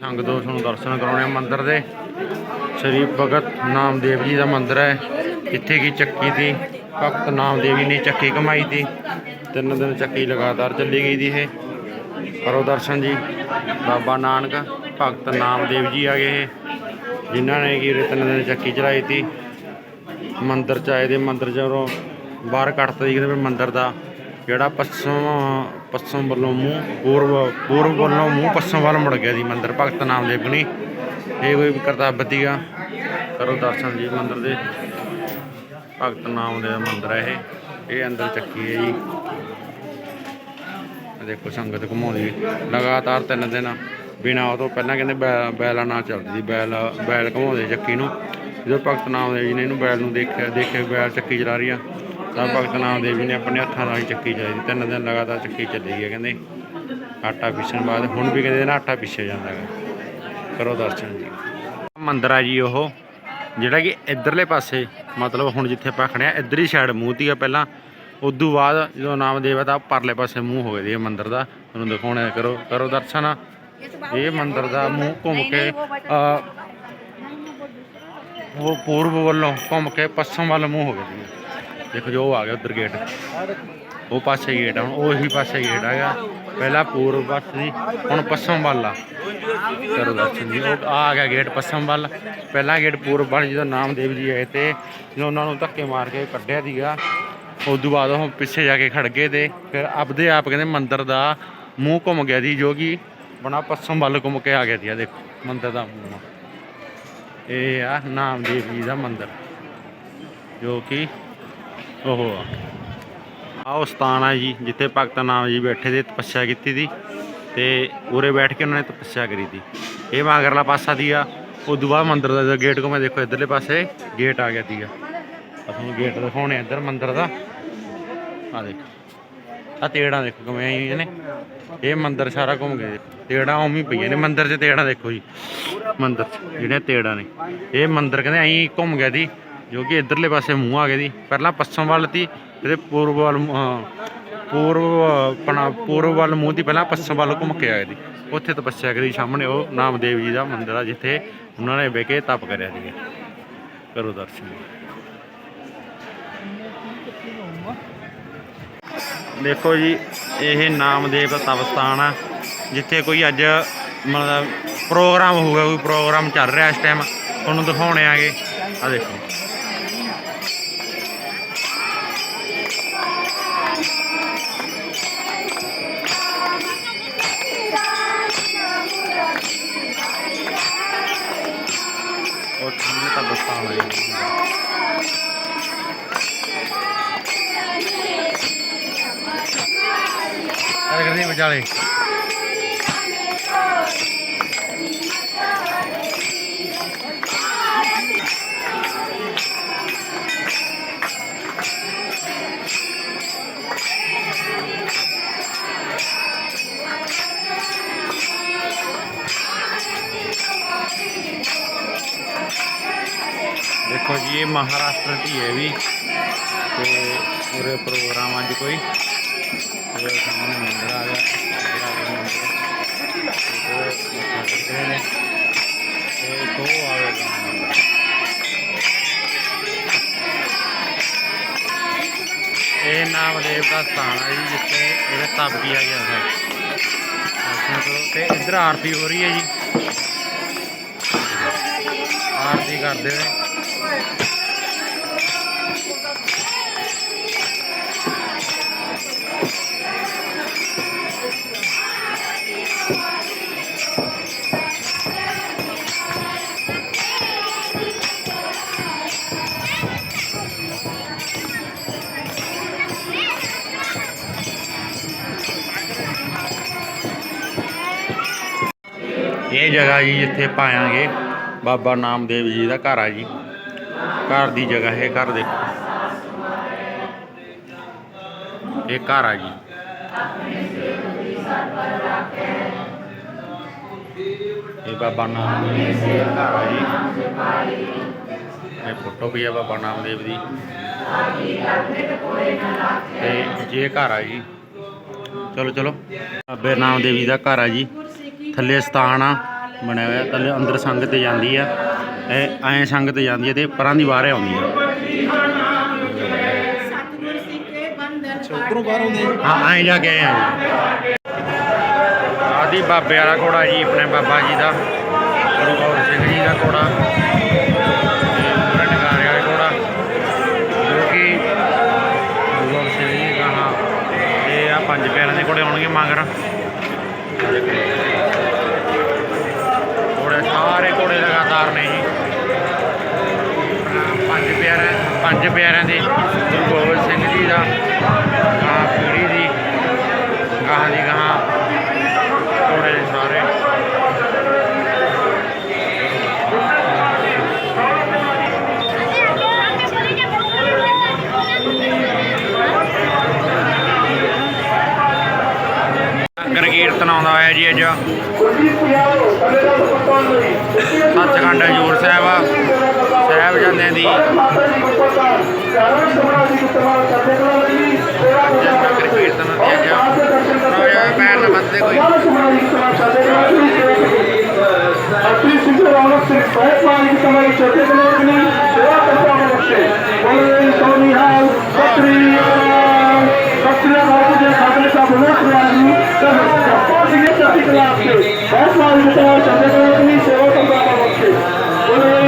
ਸੰਗ ਦੋਸਤ ਨੂੰ ਦਰਸ਼ਨ ਕਰਾਉਣੇ ਆ ਮੰਦਿਰ ਦੇ। ਸ੍ਰੀ ਭਗਤ ਨਾਮਦੇਵ ਜੀ ਦਾ ਮੰਦਿਰ ਹੈ। ਇੱਥੇ ਕੀ ਚੱਕੀ ਦੀ, ਭਗਤ ਨਾਮਦੇਵ ਜੀ ਨੇ ਚੱਕੀ ਕਮਾਈ ਤੀ ਤਿੰਨ ਦਿਨ ਚੱਕੀ ਲਗਾਤਾਰ ਚੱਲੀ ਗਈ ਦੀ ਇਹ। ਕਰੋ ਦਰਸ਼ਨ ਜੀ। ਬਾਬਾ ਨਾਨਕ, ਭਗਤ ਨਾਮਦੇਵ ਜੀ ਆ ਗਏ ਇਹ। ਜਿਨ੍ਹਾਂ ਨੇ ਕੀ ਤਿੰਨ ਦਿਨ ਚੱਕੀ ਚਲਾਈ ਤੀ। ਮੰਦਿਰ ਚ ਆਏ ਦੇ ਮੰਦਿਰ ਜਦੋਂ ਬਾਹਰ ਕੱਢਤਾ ਜੀ ਕਹਿੰਦੇ ਮੰਦਿਰ ਦਾ। ਜਿਹੜਾ ਪੱਛਮ ਪੱਛਮ ਵੱਲੋਂ ਮੂੰਹ ਪੂਰਬ ਪੂਰਬ ਵੱਲੋਂ ਮੂੰਹ ਪੱਛਮ ਵੱਲ ਮੁੜ ਗਿਆ ਜੀ ਮੰਦਿਰ। ਭਗਤ ਨਾਮ ਕਨੀ ਇਹ ਕੋਈ ਕਰਤੱਵ ਆ ਕਰੋ ਦਰਸ਼ਨ ਜੀ ਮੰਦਿਰ ਦੇ। ਭਗਤ ਨਾਮਦੇਵ ਦਾ ਮੰਦਿਰ ਹੈ ਇਹ। ਇਹ ਅੰਦਰ ਚੱਕੀ ਹੈ ਜੀ। ਦੇਖੋ ਸੰਗਤ ਘੁਮਾਉਂਦੀ ਲਗਾਤਾਰ ਤਿੰਨ ਦਿਨ ਬਿਨਾ ਉਹ ਤੋਂ ਪਹਿਲਾਂ ਕਹਿੰਦੇ ਬੈ- ਬੈਲਾਂ ਨਾਲ ਚੱਲਦੀ ਸੀ। ਬੈਲ ਬੈਲ ਘੁਮਾਉਂਦੇ ਚੱਕੀ ਨੂੰ। ਜਦੋਂ ਭਗਤ ਨਾਮ ਨਾਮਦੇਵ ਜੀ ਨੇ ਇਹਨੂੰ ਬੈਲ ਨੂੰ ਦੇਖਿਆ ਦੇਖੇ ਬੈਲ ਚੱਕੀ ਚਲਾ ਰਹੀ ਆ। ਤਾਂ ਭਗਤ ਨਾਮ ਦੇਵ ਜੀ ਨੇ ਆਪਣੇ ਹੱਥਾਂ ਨਾਲ ਚੱਕੀ ਚਲਾਈ ਤਿੰਨ ਦਿਨ ਲਗਾਤਾਰ ਚੱਕੀ ਚੱਲੀ ਹੈ, ਕਹਿੰਦੇ ਆਟਾ ਪੀਸਣ ਬਾਅਦ। ਹੁਣ ਵੀ ਕਹਿੰਦੇ ਨਾ ਆਟਾ ਪੀਸਿਆ ਜਾਂਦਾ ਹੈ ਕਰੋ ਦਰਸ਼ਨ ਜੀ। ਮੰਦਿਰ ਆ ਜੀ ਉਹ, ਜਿਹੜਾ ਕਿ ਇਧਰਲੇ ਪਾਸੇ, ਮਤਲਬ ਹੁਣ ਜਿੱਥੇ ਆਪਾਂ ਖੜਿਆ ਇਧਰਲੀ ਸਾਈਡ ਮੂੰਹ ਤੀ ਆ ਪਹਿਲਾਂ। ਉਦੋਂ ਬਾਅਦ ਜਦੋਂ ਨਾਮਦੇਵ ਆ ਤਾਂ ਪਰਲੇ ਪਾਸੇ ਮੂੰਹ ਹੋ ਗਏ ਜੀ ਇਹ ਮੰਦਿਰ ਦਾ। ਤੁਹਾਨੂੰ ਦਿਖਾਉਣਾ ਕਰੋ ਕਰੋ ਦਰਸ਼ਨ। ਇਹ ਮੰਦਿਰ ਦਾ ਮੂੰਹ ਘੁੰਮ ਕੇ ਉਹ ਪੂਰਬ ਵੱਲੋਂ ਘੁੰਮ ਕੇ ਪੱਛਮ ਵੱਲ ਮੂੰਹ ਹੋ ਗਏ ਜੀ ਦੇਖੋ ਜੋ, ਉਹ ਆ ਗਿਆ ਉਧਰ ਗੇਟ ਉਹ ਪਾਸੇ ਗੇਟ ਆ, ਹੁਣ ਉਹੀ ਪਾਸੇ ਗੇਟ ਹੈਗਾ ਪਹਿਲਾਂ ਪੂਰਬ ਪਾਸੇ ਸੀ, ਹੁਣ ਪੱਛਮ ਵੱਲ ਆ। ਕਰੋ ਦਰਸ਼ਨ ਜੀ, ਉਹ ਆ ਗਿਆ ਗੇਟ ਪੱਛਮ ਵੱਲ। ਪਹਿਲਾਂ ਗੇਟ ਪੂਰਬ ਵੱਲ, ਜਦੋਂ ਨਾਮਦੇਵ ਜੀ ਆਏ ਤੇ ਜਦੋਂ ਉਹਨਾਂ ਨੂੰ ਧੱਕੇ ਮਾਰ ਕੇ ਕੱਢਿਆ ਸੀਗਾ ਉਸ ਤੋਂ ਬਾਅਦ ਉਹ ਪਿੱਛੇ ਜਾ ਕੇ ਖੜ ਗਏ ਤੇ ਫਿਰ ਆਪਦੇ ਆਪ ਕਹਿੰਦੇ ਮੰਦਰ ਦਾ ਮੂੰਹ ਘੁੰਮ ਗਿਆ ਸੀ, ਜੋ ਕਿ ਬਣਾ ਪੱਛਮ ਵੱਲ ਘੁੰਮ ਕੇ ਆ ਗਿਆ ਸੀ ਆ ਦੇਖੋ, ਮੰਦਰ ਦਾ ਮੂੰਹ ਇਹ ਆ ਨਾਮਦੇਵ ਜੀ ਦਾ ਮੰਦਰ, ਜੋ ਕਿ ਉਹ ਆ ਆਹ ਸਥਾਨ ਆ ਜੀ, ਜਿੱਥੇ ਭਗਤ ਨਾਮ ਜੀ ਬੈਠੇ ਦੇ ਤਪੱਸਿਆ ਕੀਤੀ ਸੀ ਤੇ ਉਰੇ ਬੈਠ ਕੇ ਉਹਨਾਂ ਨੇ ਤਪੱਸਿਆ ਕਰੀ ਸੀ। ਇਹ ਮਾਗਰਲਾ ਪਾਸਾ ਦੀਆ ਉਸ ਤੋਂ ਬਾਅਦ ਮੰਦਿਰ ਦਾ ਗੇਟ ਕੋ ਮੈਂ ਦੇਖੋ ਇਧਰਲੇ ਪਾਸੇ ਗੇਟ ਆ ਗਿਆ ਸੀਗਾ। ਆ ਗੇਟ ਦਿਖਾਉਣੇ ਇੱਧਰ ਮੰਦਿਰ ਦਾ। ਆ ਦੇਖੋ ਆ ਤੇੜਾਂ ਦੇਖੋ ਕਿਵੇਂ ਆਈਆਂ ਨੇ। ਇਹ ਮੰਦਿਰ ਸਾਰਾ ਘੁੰਮ ਗਏ ਦੇਖੋ, ਤੇੜਾਂ ਉਵੇਂ ਹੀ ਪਈਆਂ ਨੇ, ਮੰਦਿਰ 'ਚ ਤੇੜਾਂ ਦੇਖੋ ਜੀ, ਮੰਦਿਰ 'ਚ ਜਿਹੜੀਆਂ ਤੇੜਾਂ ਨੇ। ਇਹ ਮੰਦਿਰ ਕਹਿੰਦੇ ਐਂ ਘੁੰਮ ਗਿਆ ਸੀ ਜੋ ਕਿ ਇਧਰਲੇ ਪਾਸੇ ਮੂੰਹ ਆ ਗਏ ਸੀ ਪਹਿਲਾਂ ਪੱਛਮ ਵੱਲ ਸੀ ਤੇ ਪੂਰਬ ਵੱਲ ਪੂਰਬ, ਆਪਣਾ ਪੂਰਬ ਵੱਲ ਮੂੰਹ ਦੀ ਪਹਿਲਾਂ ਪੱਛਮ ਵੱਲ ਘੁੰਮ ਕੇ ਆਏ ਸੀ ਉੱਥੇ ਤਪੱਸਿਆ ਕਰੀ, ਸਾਹਮਣੇ ਉਹ ਨਾਮਦੇਵ ਜੀ ਦਾ ਮੰਦਿਰ ਆ, ਜਿੱਥੇ ਉਹਨਾਂ ਨੇ ਬਹਿ ਕੇ ਤਪ ਕਰਿਆ ਸੀ ਕਰੋ ਦਰਸ਼ਨ। ਦੇਖੋ ਜੀ, ਇਹ ਨਾਮਦੇਵ ਤਪ ਸਥਾਨ ਆ, ਜਿੱਥੇ ਕੋਈ ਅੱਜ ਮਤਲਬ ਪ੍ਰੋਗਰਾਮ ਹੋਊਗਾ, ਕੋਈ ਪ੍ਰੋਗਰਾਮ ਚੱਲ ਰਿਹਾ ਇਸ ਟਾਈਮ ਤੁਹਾਨੂੰ ਦਿਖਾਉਣੇ ਆਗੇ। ਆ ਦੇਖੋ। ਅਰੇ ਕਰਦੇ ਵਿਚਾਲੇ ਦੇਖੋ ਜੀ ਇਹ ਮਹਾਰਾਸ਼ਟਰ ਦੀ ਹੈ ਵੀ ਤੇ ਪੂਰੇ ਪ੍ਰੋਗਰਾਮ ਅੱਜ ਕੋਈ ਤੇ ਸਾਹਮਣੇ ਮੰਦਿਰ ਆ ਗਿਆ। ਇੱਧਰ ਆ ਗਿਆ ਮੰਦਿਰ ਤੇ ਮੱਥਾ ਟੇਕਦੇ ਨੇ ਤੇ ਦੋ ਆਵੇਗਾ ਮੰਦਿਰ ਇਹ ਨਾਮਦੇਵ ਦਾ ਸਥਾਨ ਹੈ ਜੀ। ਜਿੱਥੇ ਇਹਦਾ ਤਪ ਕੀਆ ਗਿਆ ਜਗ੍ਹਾ ਜੀ ਜਿੱਥੇ ਪਾਵਾਂਗੇ ਬਾਬਾ ਨਾਮਦੇਵ ਜੀ ਦਾ ਘਰ ਆ ਜੀ। ਘਰ ਦੀ ਜਗ੍ਹਾ ਹੈ ਘਰ ਦੇਖੋ। ਇਹ ਘਰ ਆ ਜੀ। ਇਹ ਬਾਬਾ ਨਾਮਦੇਵ ਜੀ ਦਾ ਘਰ ਆ ਜੀ। ਇਹ ਫੋਟੋ ਵੀ ਆ ਬਾਬਾ ਨਾਮਦੇਵ ਦੀ। ਤੇ ਜੇ ਘਰ ਆ ਜੀ। ਚਲੋ ਚਲੋ। ਬਾਬੇ ਨਾਮਦੇਵ ਜੀ ਦਾ ਘਰ ਆ ਜੀ। ਥੱਲੇ ਸਥਾਨ ਆ। ਬਣਿਆ ਹੋਇਆ ਥੱਲੇ ਅੰਦਰ ਸੰਗਤ ਜਾਂਦੀ ਆ ਇਹ ਐਂ ਸੰਗਤ ਜਾਂਦੀ ਆ ਤੇ ਪਰਾਂ ਦੀ ਬਾਹਰ ਆਉਂਦੀ ਆ। ਸਤਿਗੁਰ ਸਿੱਖੇ ਬੰਧਨ ਉਧਰੋਂ ਬਾਹਰ ਆਉਂਦੇ ਆ। ਹਾਂ ਐਂ ਜਾ ਕੇ ਆਏ ਆ ਆਦੀ ਬਾਬੇ ਵਾਲਾ ਘੋੜਾ ਜੀ ਆਪਣੇ ਬਾਬਾ ਜੀ ਦਾ ਗੁਰੂ ਗੋਬਿੰਦ ਸਿੰਘ ਜੀ ਦਾ ਘੋੜਾ ਤੇ ਪੂਰੇ ਨਗਾਰੇ ਵਾਲਾ ਘੋੜਾ ਜੋ ਕਿ ਗੁਰੂ ਗੋਬਿੰਦ ਸਿੰਘ ਜੀ ਕਹਾ ਤੇ ਆ ਪੰਜ ਪਿਆਰਿਆਂ ਦੇ ਘੋੜੇ ਆਉਣਗੇ ਮਗਰ ਘੋੜੇ ਸਾਰੇ ਘੋੜੇ ਲਗਾਤਾਰ ਨੇ ਜੀ ਆਪਣਾ ਪੰਜ ਪਿਆਰੇ ਪੰਜ ਪਿਆਰਿਆਂ ਦੀ ਗੁਰੂ ਗੋਬਿੰਦ ਸਿੰਘ ਜੀ ਦਾ, ਗਾਂ ਪੀੜੀ ਦੀ ਗਾਹ ਦੀ ਗਾਂ, ਘੋੜੇ ਨੇ ਸਾਰੇ। ਨਗਰ ਕੀਰਤਨ ਆਉਂਦਾ ਹੋਇਆ ਜੀ ਅੱਜ। ਸੱਚਖੰਡ ਹਜੂਰ ਸਾਹਿਬ। ਸਾਹਿਬ ਜਾਂਦਿਆਂ ਦੀ। ਨਗਰ ਕੀਰਤਨ ਤੇ ਅੱਜ ਰੋਇਆ ਪੈਰ ਨਾ ਬੰਦੇ ਕੋਈ। ਆਪਣੀ ਸਿੱਧੇ ਰਾਵਤ ਸਿੰਘ ਸਾਹਿਬ ਮਾਨ ਦੀ ਕਮਾਈ ਚੋਕੇ ਦੇ ਲੋਕ ਨੇ ਸੇਵਾ ਕਰਤਾ ਹੈ ਬਖਸ਼ੇ ਬੋਲੇ ਸੋਨੀ ਹਾਲ। ਦੇ ਬੋਲੇ ਮਾਨ ਨੇ ਸੇਵਾ ਕਰਤਾ ਹੈ ਬਖਸ਼ੇ ਬੋਲੇ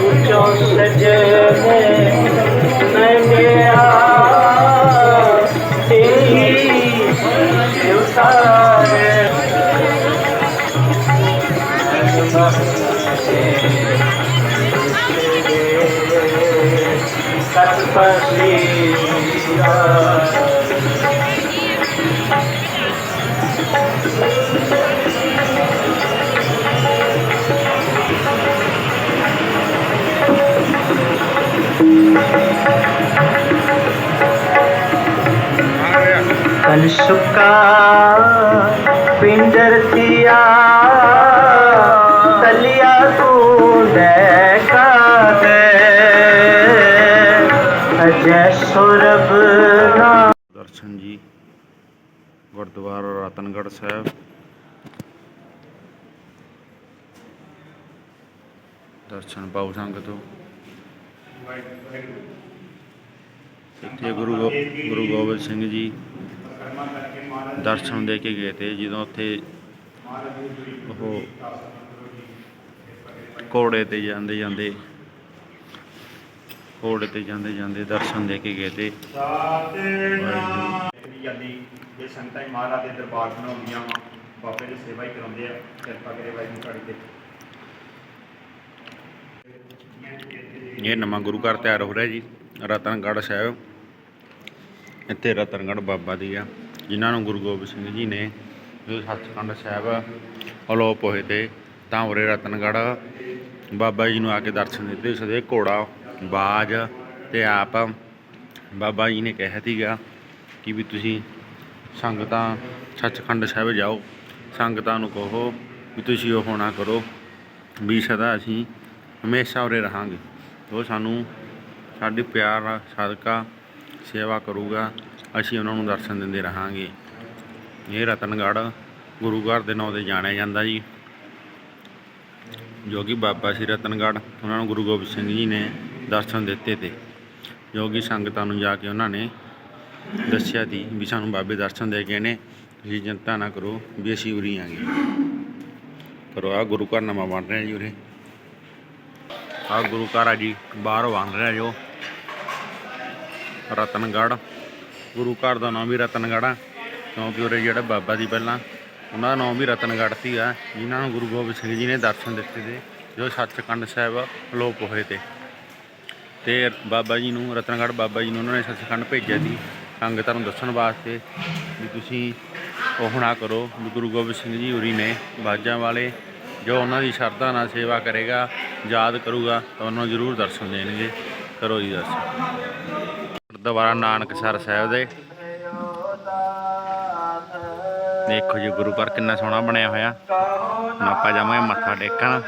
just a. सुका पिंजर थिया तलिया कूंडे कागे अजय सुरभ ना ਦਰਸ਼ਨ ਜੀ ਗੁਰਦੁਆਰਾ ਰਤਨਗੜ੍ਹ ਸਾਹਿਬ ਦਰਸ਼ਨ ਪਾਉ ਸੰਗਤੋ ਇੱਥੇ ਗੁਰੂ ਗੋ- ਗੁਰੂ ਗੋਬਿੰਦ ਸਿੰਘ ਜੀ ਦਰਸ਼ਨ ਦੇ ਕੇ ਗਏ ਤੇ ਜਦੋਂ ਉੱਥੇ ਉਹ ਘੋੜੇ ਤੇ ਜਾਂਦੇ ਜਾਂਦੇ ਘੋੜੇ ਤੇ ਜਾਂਦੇ ਜਾਂਦੇ ਦਰਸ਼ਨ ਦੇ ਕੇ ਗਏ ਤੇ ਜਾਂਦੀ ਇਹ ਸੰਗਤਾਂ ਹੀ ਮਹਾਰਾਜ ਦੇ ਦਰਬਾਰ ਬਣਾਉਂਦੀਆਂ ਵਾ ਬਾਬੇ ਦੀ ਸੇਵਾ ਹੀ ਕਰਾਉਂਦੇ ਆ ਕਿਰਪਾ ਕਰੇ ਵਾਹਿਗੁਰੂ ਤੁਹਾਡੀ ਤੇ। ਇਹ ਨਵਾਂ ਗੁਰੂ ਘਰ ਤਿਆਰ ਹੋ ਰਿਹਾ ਜੀ ਰਤਨਗੜ੍ਹ ਸਾਹਿਬ। ਇੱਥੇ ਰਤਨਗੜ੍ਹ ਬਾਬਾ ਦੀ ਆ, ਜਿਨ੍ਹਾਂ ਨੂੰ ਗੁਰੂ ਗੋਬਿੰਦ ਸਿੰਘ ਜੀ ਨੇ ਜਦੋਂ ਸੱਚਖੰਡ ਸਾਹਿਬ ਅਲੋਪ ਹੋਏ ਤੇ ਤਾਂ ਉਰੇ ਰਤਨਗੜ੍ਹ ਬਾਬਾ ਜੀ ਨੂੰ ਆ ਕੇ ਦਰਸ਼ਨ ਦਿੱਤੇ, ਸਦੇ ਘੋੜਾ, ਬਾਜ ਤੇ ਆਪ ਬਾਬਾ ਜੀ ਨੇ ਕਿਹਾ ਸੀਗਾ ਕਿ ਵੀ ਤੁਸੀਂ ਸੰਗਤਾਂ, ਸੱਚਖੰਡ ਸਾਹਿਬ ਜਾਓ, ਸੰਗਤਾਂ ਨੂੰ ਕਹੋ ਵੀ ਤੁਸੀਂ ਉਹ ਹੋਣਾ ਕਰੋ ਵੀ ਸਦਾ ਅਸੀਂ ਹਮੇਸ਼ਾ ਉਰੇ ਰਹਾਂਗੇ। ਉਹ ਸਾਨੂੰ ਸਾਡੀ ਪਿਆਰ ਨਾਲ ਸਦਕਾ ਸੇਵਾ ਕਰੂਗਾ, ਅਸੀਂ ਉਹਨਾਂ ਨੂੰ ਦਰਸ਼ਨ ਦਿੰਦੇ ਰਹਾਂਗੇ। ਇਹ ਰਤਨਗੜ੍ਹ ਗੁਰੂ ਘਰ ਦੇ ਨਾਂ ਤੇ ਜਾਣਿਆ ਜਾਂਦਾ ਜੀ। ਜੋ ਕਿ ਬਾਬਾ ਸ਼੍ਰੀ ਰਤਨਗੜ੍ਹ, ਉਹਨਾਂ ਨੂੰ ਗੁਰੂ ਗੋਬਿੰਦ ਸਿੰਘ ਜੀ ਨੇ ਦਰਸ਼ਨ ਦਿੱਤੇ ਤੇ, ਜੋ ਕਿ ਸੰਗਤਾਂ ਨੂੰ ਜਾ ਕੇ ਉਹਨਾਂ ਨੇ ਦੱਸਿਆ ਸੀ ਵੀ ਸਾਨੂੰ ਬਾਬੇ ਦਰਸ਼ਨ ਦੇ ਗਏ ਨੇ ਜੀ ਚਿੰਤਾ ਨਾ ਕਰੋ ਵੀ ਅਸੀਂ ਉਰੀ ਆਂਗੇ ਕਰੋ ਆ ਗੁਰੂ ਘਰ ਨਵਾਂ ਬਣ ਰਿਹਾ ਜੀ ਉਰੇ। ਆ ਗੁਰੂ ਘਰ ਆ ਜੀ, ਬਾਹਰ ਬਣ ਰਿਹਾ ਜੋ। ਰਤਨਗੜ੍ਹ। ਗੁਰੂ ਘਰ ਦਾ ਨਾਮ ਵੀ ਰਤਨਗੜ੍ਹ ਆ, ਕਿਉਂਕਿ ਉਰੇ ਜਿਹੜਾ ਬਾਬਾ ਜੀ ਪਹਿਲਾਂ, ਉਹਨਾਂ ਦਾ ਨਾਮ ਵੀ ਰਤਨਗੜ੍ਹ ਸੀ ਆ ਜਿਨ੍ਹਾਂ ਨੂੰ ਗੁਰੂ ਗੋਬਿੰਦ ਸਿੰਘ ਜੀ ਨੇ ਦਰਸ਼ਨ ਦਿੱਤੇ ਤੇ ਜੋ ਸੱਚਖੰਡ ਸਾਹਿਬ ਅਲੋਪ ਹੋਏ ਤੇ। ਤੇ ਬਾਬਾ ਜੀ ਨੂੰ, ਰਤਨਗੜ੍ਹ ਬਾਬਾ ਜੀ ਨੂੰ ਉਹਨਾਂ ਨੇ ਸੱਚਖੰਡ ਭੇਜਿਆ ਸੀ। ਸੰਗਤਾਂ ਨੂੰ ਦੱਸਣ ਵਾਸਤੇ ਵੀ ਤੁਸੀਂ ਉਹ ਨਾ ਕਰੋ ਵੀ ਗੁਰੂ ਗੋਬਿੰਦ ਸਿੰਘ ਜੀ ਉਰੀ ਨੇ ਬਾਜਾਂ ਵਾਲੇ ਜੋ ਉਹਨਾਂ ਦੀ ਸ਼ਰਧਾ ਨਾਲ ਸੇਵਾ ਕਰੇਗਾ, ਯਾਦ ਕਰੂਗਾ, ਤਾਂ ਉਹਨੂੰ ਜ਼ਰੂਰ ਦਰਸ਼ਨ ਦੇਣਗੇ। ਕਰੋ ਜੀ ਦਰਸ਼ਨ। ਗੁਰਦੁਆਰਾ ਨਾਨਕਸਰ ਸਾਹਿਬ ਦੇ। ਦੇਖੋ ਜੀ, ਗੁਰੂ ਘਰ ਕਿੰਨਾ ਸੋਹਣਾ ਬਣਿਆ ਹੋਇਆ। ਆਪਾਂ ਜਾਵਾਂਗੇ, ਮੱਥਾ ਟੇਕਣ।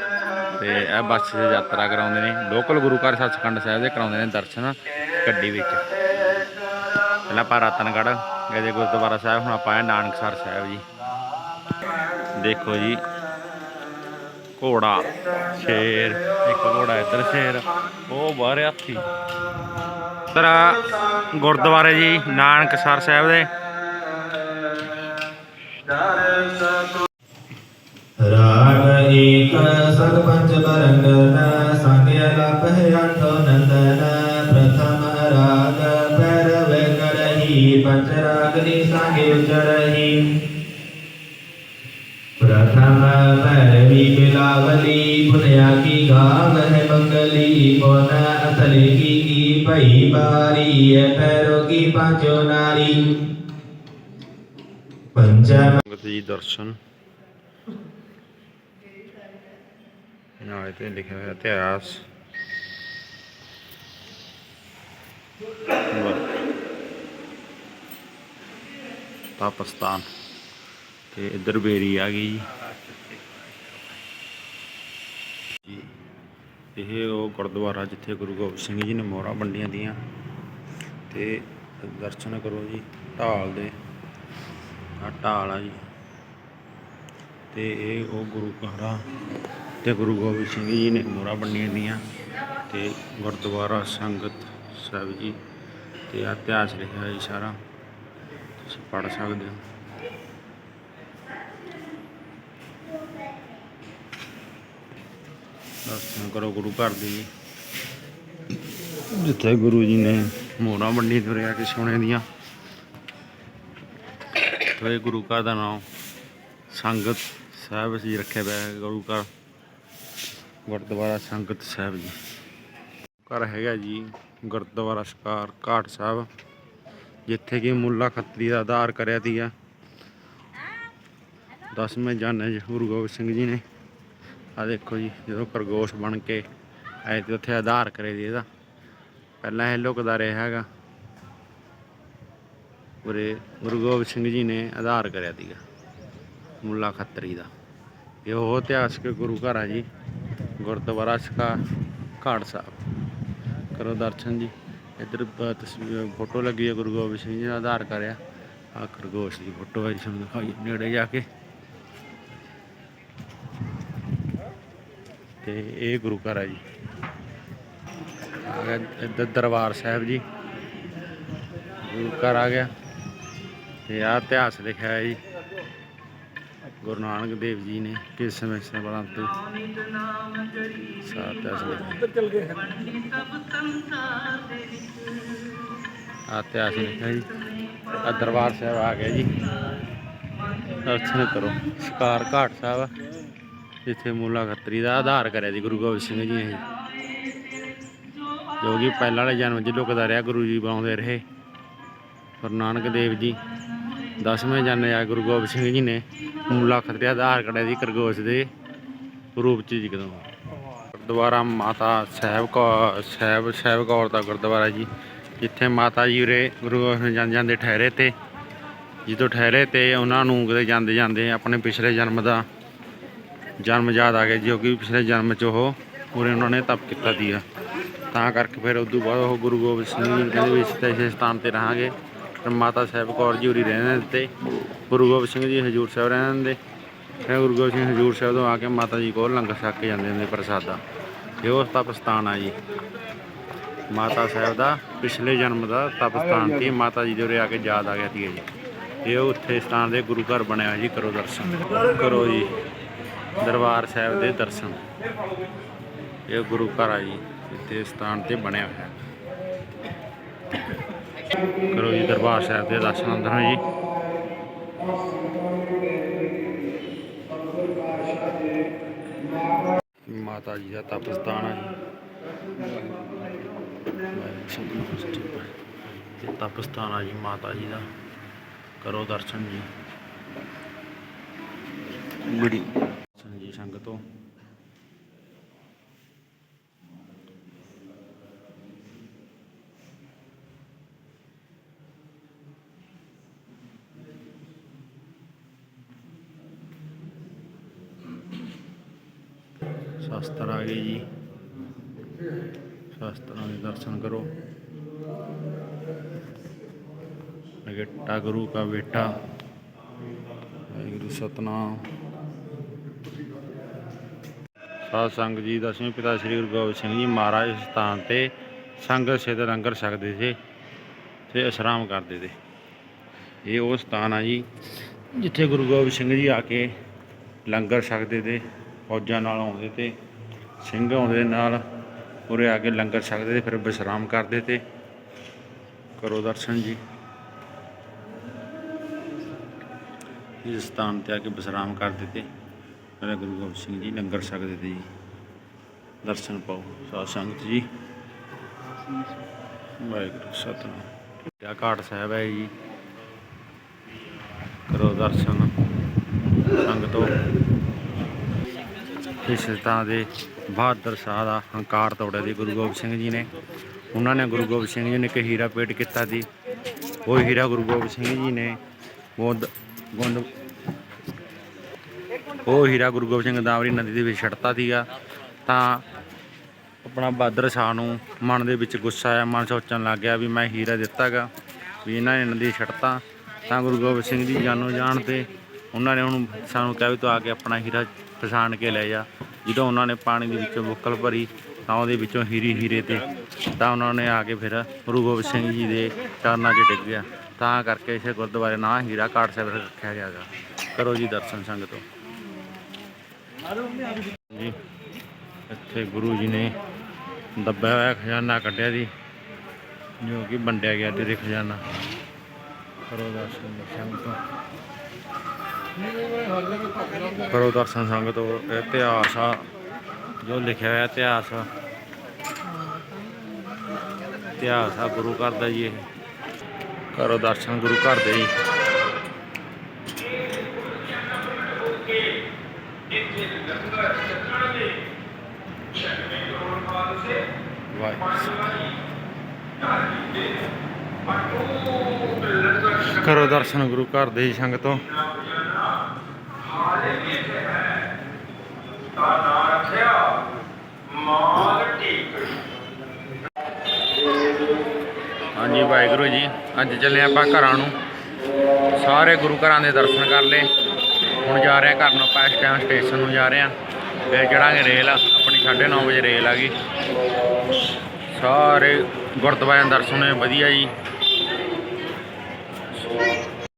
ਤੇ ਇਹ ਬੱਸ 'ਚ ਯਾਤਰਾ ਕਰਾਉਂਦੇ ਨੇ। ਲੋਕਲ ਗੁਰੂ ਘਰ ਸੱਚਖੰਡ ਸਾਹਿਬ ਦੇ ਕਰਾਉਂਦੇ ਨੇ ਦਰਸ਼ਨ ਗੱਡੀ ਵਿੱਚ। ਪਹਿਲਾਂ ਆਪਾਂ ਰਤਨਗੜ੍ਹ ਗਏ ਗੁਰਦੁਆਰਾ ਸਾਹਿਬ, ਹੁਣ ਆਪਾਂ ਆਏ ਨਾਨਕਸਰ ਸਾਹਿਬ ਜੀ। ਦੇਖੋ ਜੀ ਘੋੜਾ, ਸ਼ੇਰ, ਇੱਕ ਘੋੜਾ ਇੱਧਰ ਸ਼ੇਰ, ਉਹ ਬਾਹਰ ਹਾਥੀ। ਤਰਾ ਗੁਰਦੁਆਰੇ ਜੀ ਨਾਨਕਸਰ ਸਾਹਿਬ ਦੇ। ਰਾਗ ਏਕ ਸਦ ਪੰਚ ਬਰੰਗਨ ਸੰਗਿਆ ਲਪ ਹੈ ਆਠੋ ਨੰਦਨ ਪ੍ਰਥਮ ਰਾਗ ਪੈਰਵ ਕਰਹੀ ਪੰਚ ਰਾਗ ਨੀ ਸੰਗੇ ਉਚਰਹੀ। ਪ੍ਰਥਮ ਪੈਰਵੀ ਬਿਲਾਵਲੀ ਪੁਨਿਆ ਕੀ ਗਾਵ ਹੈ ਮੰਗਲੀ ਪੁਨ ਅਸਲੀ ਕੀ ਕੀ ਭਈ ਬਾਰੀ ਹੈ ਪੈਰੋ ਕੀ ਪਾਂਚੋ ਨਾਰੀ ਪੰਚਮ ਸੰਗਤ ਜੀ ਦਰਸ਼ਨ ਨਾਲੇ ਤੇ ਲਿਖਿਆ ਹੋਇਆ ਇਤਿਹਾਸ ਪਾਕਿਸਤਾਨ ਤੇ ਇੱਧਰ ਬੇਰੀ ਆ ਗਈ ਜੀ ਇਹ ਉਹ ਗੁਰਦੁਆਰਾ ਜਿੱਥੇ ਗੁਰੂ ਗੋਬਿੰਦ ਸਿੰਘ ਜੀ ਨੇ ਮੋਹਰਾਂ ਵੰਡੀਆਂ ਦੀਆਂ ਤੇ ਦਰਸ਼ਨ ਕਰੋ ਜੀ, ਢਾਲ ਦੇ। ਆ ਢਾਲ ਆ ਜੀ। ਤੇ ਇਹ ਉਹ ਗੁਰੂ ਘਰ ਆ, ਤੇ ਗੁਰੂ ਗੋਬਿੰਦ ਸਿੰਘ ਜੀ ਨੇ ਮੋਹਰਾਂ ਵੰਡੀਆਂ ਦੀਆਂ ਤੇ ਗੁਰਦੁਆਰਾ ਸੰਗਤ ਸਾਹਿਬ ਜੀ, ਤੇ ਇਤਿਹਾਸ ਲਿਖਿਆ ਜੀ ਸਾਰਾ। ਤੁਸੀਂ ਪੜ੍ਹ ਸਕਦੇ ਹੋ। ਦਰਸ਼ਨ ਕਰੋ ਗੁਰੂ ਘਰ ਦੇ। ਜਿੱਥੇ ਗੁਰੂ ਜੀ ਨੇ ਮੋਹਰਾਂ ਵੰਡੀ ਤੁਰਿਆ ਕਿ ਸੋਨੇ ਦੀਆਂ। ਤੇ ਗੁਰੂ ਘਰ ਦਾ ਨਾਮ। ਸੰਗਤ ਸਾਹਿਬ ਜੀ ਰੱਖਿਆ ਹੋਇਆ ਹੈ ਗੁਰੂ ਘਰ। ਗੁਰਦੁਆਰਾ ਸੰਗਤ ਸਾਹਿਬ ਜੀ। ਘਰ ਹੈਗਾ ਜੀ ਗੁਰਦੁਆਰਾ ਸ਼ਕਾਰ ਘਾਟ ਸਾਹਿਬ। ਜਿੱਥੇ ਕਿ ਮੁੱਲਾ ਖੱਤਰੀ ਦਾ ਆਧਾਰ ਕਰਿਆ ਸੀਗਾ। ਦਸਵੇਂ ਜਾਨੇ ਗੁਰੂ ਗੋਬਿੰਦ ਸਿੰਘ ਜੀ ਨੇ। ਆ ਦੇਖੋ ਜੀ, ਜਦੋਂ ਖਰਗੋਸ਼ ਬਣ ਕੇ ਆਏ ਤੇ ਉੱਥੇ ਆਧਾਰ ਕਰੇ ਜੀ ਇਹਦਾ। ਪਹਿਲਾਂ ਇਹ ਲੁਕਦਾ ਰਿਹਾ ਹੈਗਾ। ਉਰੇ ਗੁਰੂ ਗੋਬਿੰਦ ਸਿੰਘ ਜੀ ਨੇ ਆਧਾਰ ਕਰਿਆ ਸੀਗਾ, ਮੁੱਲਾ ਖੱਤਰੀ ਦਾ। ਇਹ ਉਹ ਇਤਿਹਾਸਕ ਗੁਰੂ ਘਰ ਆ ਜੀ, ਗੁਰਦੁਆਰਾ ਸ਼ਕਾ ਘਾਟ ਸਾਹਿਬ। ਕਰੋ ਦਰਸ਼ਨ ਜੀ। ਇੱਧਰ ਤਸਵੀਰ, ਫੋਟੋ ਲੱਗੀ ਹੈ ਗੁਰੂ ਗੋਬਿੰਦ ਸਿੰਘ ਜੀ ਦਾ ਆਧਾਰ ਕਰਿਆ। ਆ ਖਰਗੋਸ਼ ਦੀ ਫੋਟੋ ਹੈ ਜੀ, ਤੁਹਾਨੂੰ ਦਿਖਾਈ ਨੇੜੇ ਜਾ ਕੇ। ਤੇ ਇਹ ਗੁਰੂ ਘਰ ਹੈ ਜੀ। ਆ ਗਿਆ ਇੱਧਰ ਦਰਬਾਰ ਸਾਹਿਬ ਜੀ। ਗੁਰੂ ਘਰ ਆ ਗਿਆ। ਤੇ ਆ ਇਤਿਹਾਸ ਲਿਖਿਆ ਹੈ ਜੀ। ਗੁਰੂ ਨਾਨਕ ਦੇਵ ਜੀ ਨੇ ਕਿਸ ਸਮੇਂ ਸਬਰਾਂ ਤੇ ਸਾਥ ਇਤਿਹਾਸ ਲਿਖਿਆ ਆ ਇਤਿਹਾਸ ਲਿਖਿਆ ਜੀ। ਆ ਦਰਬਾਰ ਸਾਹਿਬ ਆ ਗਿਆ ਜੀ। ਦਰਸ਼ਨ ਕਰੋ। ਸ਼ਿਕਾਰ ਘਾਟ ਸਾਹਿਬ ਜਿੱਥੇ ਮੂਲਾ ਖੱਤਰੀ ਦਾ ਆਧਾਰ ਕਰਿਆ ਸੀ ਗੁਰੂ ਗੋਬਿੰਦ ਸਿੰਘ ਜੀ ਨੇ। ਜੋ ਕਿ ਪਹਿਲਾਂ ਵਾਲੇ ਜਨਮ 'ਚ ਲੁਕਦਾ ਰਿਹਾ ਗੁਰੂ ਜੀ ਬਣਾਉਂਦੇ ਰਹੇ। ਗੁਰੂ ਨਾਨਕ ਦੇਵ ਜੀ ਦਸਵੇਂ ਜਨ ਆ ਗੁਰੂ ਗੋਬਿੰਦ ਸਿੰਘ ਜੀ ਨੇ ਮੂਲਾ ਖੱਤਰੀ ਦਾ ਆਧਾਰ ਕਰਿਆ ਸੀ ਖਰਗੋਸ਼ ਦੇ ਰੂਪ 'ਚ ਜੀ ਗੁਰਦੁਆਰਾ ਮਾਤਾ ਸਾਹਿਬ ਕੌਰ ਸਾਹਿਬ ਸਾਹਿਬ ਕੌਰ ਦਾ ਗੁਰਦੁਆਰਾ ਜੀ। ਜਿੱਥੇ ਮਾਤਾ ਜੀ ਉਰੇ ਗੁਰੂ ਗੋਬਿੰਦ ਸਿੰਘ ਜਾਂਦੇ ਜਾਂਦੇ ਠਹਿਰੇ ਤੇ। ਜਦੋਂ ਠਹਿਰੇ ਤੇ ਉਹਨਾਂ ਨੂੰ ਕਿਤੇ ਜਾਂਦੇ ਜਾਂਦੇ ਆਪਣੇ ਪਿਛਲੇ ਜਨਮ ਦਾ ਜਨਮ ਯਾਦ ਆ ਗਿਆ ਜੋ ਕਿ ਪਿਛਲੇ ਜਨਮ 'ਚ ਉਹ ਉਰੇ ਉਹਨਾਂ ਨੇ ਤਪ ਕੀਤਾ ਸੀਗਾ ਤਾਂ ਕਰਕੇ ਫਿਰ ਉਦੋਂ ਬਾਅਦ ਉਹ ਗੁਰੂ ਗੋਬਿੰਦ ਸਿੰਘ ਜੀ ਕਹਿੰਦੇ ਵੀ ਇਸ ਇਸੇ ਸਥਾਨ ਤੇ ਰਹਾਂਗੇ। ਫਿਰ ਮਾਤਾ ਸਾਹਿਬ ਕੌਰ ਜੀ ਉਰੀ ਰਹਿੰਦੇ ਤੇ ਗੁਰੂ ਗੋਬਿੰਦ ਸਿੰਘ ਜੀ ਹਜੂਰ ਸਾਹਿਬ ਰਹਿੰਦੇ ਫਿਰ ਗੁਰੂ ਗੋਬਿੰਦ ਸਿੰਘ ਹਜੂਰ ਸਾਹਿਬ ਤੋਂ ਆ ਕੇ ਮਾਤਾ ਜੀ ਕੋਲ ਲੰਗਰ ਛਕ ਕੇ ਜਾਂਦੇ ਹੁੰਦੇ ਪ੍ਰਸਾਦਾ। ਇਹ ਉਸ ਤਪ ਸਥਾਨ ਆ ਜੀ। ਮਾਤਾ ਸਾਹਿਬ ਦਾ ਪਿਛਲੇ ਜਨਮ ਦਾ ਤਪ ਸਥਾਨ ਸੀ। ਮਾਤਾ ਜੀ ਦੇ ਉਰੇ ਆ ਕੇ ਯਾਦ ਆ ਗਿਆ ਸੀ ਜੀ। ਇਹ ਉੱਥੇ ਸਥਾਨ ਦੇ ਗੁਰੂ ਘਰ ਬਣਿਆ ਜੀ, ਕਰੋ ਦਰਸ਼ਨ। ਕਰੋ ਜੀ। ਦਰਬਾਰ ਸਾਹਿਬ ਦੇ ਦਰਸ਼ਨ। ਇਹ ਗੁਰੂ ਘਰ ਆ ਜੀ ਇੱਥੇ ਸਥਾਨ ਤੇ ਬਣਿਆ ਹੋਇਆ। ਕਰੋ ਜੀ ਦਰਬਾਰ ਸਾਹਿਬ ਦੇ ਦਰਸ਼ਨ ਅੰਦਰ ਜੀ। ਮਾਤਾ ਜੀ ਦਾ ਤਪ ਸਥਾਨ ਆ ਜੀ। ਇਹ ਤਪ ਸਥਾਨ ਆ ਜੀ ਮਾਤਾ ਜੀ ਦਾ। ਕਰੋ ਦਰਸ਼ਨ ਜੀ। ਬੜੀ ਸੰਗਤੋ ਸ਼ਾਸਤਰ ਆ ਗਏ ਜੀ ਸ਼ਾਸਤਰਾਂ ਦੇ ਦਰਸ਼ਨ ਕਰੋ ਅਗੇਟਾ ਗੁਰੂ ਕਾ ਬੇਟਾ ਵਾਹਿਗੁਰੂ ਸਤਨਾਮ ਸਾਧ ਸੰਗ ਜੀ ਦਸਵੇਂ ਪਿਤਾ ਸ੍ਰੀ ਗੁਰੂ ਗੋਬਿੰਦ ਸਿੰਘ ਜੀ ਮਹਾਰਾਜ ਇਸ ਸਥਾਨ ਤੇ ਸੰਗਤ ਸਿੱਧ ਲੰਗਰ ਛਕਦੇ ਸੀ ਤੇ ਇਸ਼ਰਾਮ ਕਰਦੇ ਤੇ ਇਹ ਉਹ ਸਥਾਨ ਆ ਜੀ ਜਿੱਥੇ ਗੁਰੂ ਗੋਬਿੰਦ ਸਿੰਘ ਜੀ ਆ ਕੇ ਲੰਗਰ ਛਕਦੇ ਤੇ ਫੌਜਾਂ ਨਾਲ ਆਉਂਦੇ ਤੇ ਸਿੰਘ ਆਉਂਦੇ ਨਾਲ ਉਰੇ ਆ ਕੇ ਲੰਗਰ ਛਕਦੇ ਤੇ ਫਿਰ ਵਿਸ਼ਰਾਮ ਕਰਦੇ ਤੇ। ਕਰੋ ਦਰਸ਼ਨ ਜੀ। ਇਸ ਸਥਾਨ ਤੇ ਆ ਕੇ ਵਿਸ਼ਰਾਮ ਕਰਦੇ ਤੇ। ਮੇਰਾ ਗੁਰੂ ਗੋਬਿੰਦ ਸਿੰਘ ਜੀ ਲੰਗਰ ਛਕਦੇ ਤੇ ਜੀ। ਦਰਸ਼ਨ ਪਾਓ, ਸਾਧ ਸੰਗਤ ਜੀ। ਵਾਹਿਗੁਰੂ, ਸਤਨਾਮ। ਕਿਆ ਘਾਟ ਸਾਹਿਬ ਹੈ ਜੀ। ਕਰੋ ਦਰਸ਼ਨ ਸੰਗਤੋ ਇਸ ਤਰ੍ਹਾਂ ਦੇ ਬਹਾਦਰ ਸ਼ਾਹ ਦਾ ਹੰਕਾਰ ਤੋੜਿਆ ਦੀ ਗੁਰੂ ਗੋਬਿੰਦ ਸਿੰਘ ਜੀ ਨੇ। ਉਹਨਾਂ ਨੇ ਗੁਰੂ ਗੋਬਿੰਦ ਸਿੰਘ ਜੀ ਨੇ ਇੱਕ ਹੀਰਾ ਪੇਟ ਕੀਤਾ ਸੀ ਉਹ ਹੀਰਾ ਗੁਰੂ ਗੋਬਿੰਦ ਸਿੰਘ ਜੀ ਨੇ। ਗੋਦ ਗੁੰਦ ਉਹ ਹੀਰਾ ਗੁਰੂ ਗੋਬਿੰਦ ਸਿੰਘ ਦਾਵਰੀ ਨਦੀ ਦੇ ਵਿੱਚ ਛੱਡਤਾ ਸੀਗਾ। ਤਾਂ ਆਪਣਾ ਬਹਾਦਰ ਸ਼ਾਹ ਨੂੰ ਮਨ ਦੇ ਵਿੱਚ ਗੁੱਸਾ ਆਇਆ, ਮਨ ਸੋਚਣ ਲੱਗ ਗਿਆ ਵੀ ਮੈਂ ਹੀਰਾ ਦਿੱਤਾਗਾ, ਵੀ ਇਹਨਾਂ ਨੇ ਨਦੀ ਛੱਡਤਾ। ਤਾਂ ਗੁਰੂ ਗੋਬਿੰਦ ਸਿੰਘ ਜੀ ਜਾਨੋ ਜਾਣ ਤੇ ਉਹਨਾਂ ਨੇ ਉਹਨੂੰ ਸਾਨੂੰ ਕਿਹਾ ਵੀ ਤੂੰ ਆ ਕੇ ਆਪਣਾ ਹੀਰਾ ਪਛਾਣ ਕੇ ਲੈ ਜਾ। ਜਦੋਂ ਉਹਨਾਂ ਨੇ ਪਾਣੀ ਦੇ ਵਿੱਚੋਂ ਬੁੱਕਲ ਭਰੀ, ਤਾਂ ਉਹਦੇ ਵਿੱਚੋਂ ਹੀਰੀ ਹੀਰੇ ਤੇ ਤਾਂ ਉਹਨਾਂ ਨੇ ਆ ਕੇ ਫਿਰ ਗੁਰੂ ਗੋਬਿੰਦ ਸਿੰਘ ਜੀ ਦੇ ਚਰਨਾਂ 'ਚ ਡਿੱਗ ਗਿਆ। ਤਾਂ ਕਰਕੇ ਇਸੇ ਗੁਰਦੁਆਰੇ ਨਾਂ ਹੀਰਾ ਕਾਟ ਸਾਹਿਬ ਰੱਖਿਆ ਗਿਆ ਕਰੋ ਜੀ ਦਰਸ਼ਨ ਸੰਗਤੋ। ਜੀ ਇੱਥੇ ਗੁਰੂ ਜੀ ਨੇ ਦੱਬਿਆ ਹੋਇਆ ਖਜ਼ਾਨਾ ਕੱਢਿਆ ਜੀ, ਜੋ ਕਿ ਵੰਡਿਆ ਗਿਆ ਤੇ ਖਜ਼ਾਨਾ। ਕਰੋ ਦਰਸ਼ਨ ਸੰਗਤੋ ਕਰੋ ਦਰਸ਼ਨ ਸੰਗਤੋ ਇਤਿਹਾਸ ਆ, ਜੋ ਲਿਖਿਆ ਹੋਇਆ ਇਤਿਹਾਸ ਇਤਿਹਾਸ ਆ ਗੁਰੂ ਘਰ ਦਾ ਜੀ ਇਹ। ਕਰੋ ਦਰਸ਼ਨ ਗੁਰੂ ਘਰ ਦੇ ਜੀ। ਕਰੋ ਦਰਸ਼ਨ ਗੁਰੂ ਘਰ ਦੇ ਜੀ ਸੰਗਤੋਂ ਹਾਂਜੀ ਵਾਹਿਗੁਰੂ ਜੀ, ਅੱਜ ਚੱਲੇ ਆਪਾਂ ਘਰਾਂ ਨੂੰ। ਸਾਰੇ ਗੁਰੂ ਘਰਾਂ ਦੇ ਦਰਸ਼ਨ ਕਰ ਲਏ। ਹੁਣ ਜਾ ਰਹੇ ਘਰ ਨੂੰ ਆਪਾਂ ਇਸ ਟਾਈਮ ਸਟੇਸ਼ਨ ਨੂੰ ਜਾ ਰਹੇ ਹਾਂ। ਫਿਰ ਚੜਾਂਗੇ ਰੇਲ, ਆਪਣੀ 9:30 ਵਜੇ ਰੇਲ ਆ ਗਈ। ਸਾਰੇ ਗੁਰਦੁਆਰਿਆਂ ਦਰਸ਼ਨ ਹੋਏ, ਵਧੀਆ ਜੀ।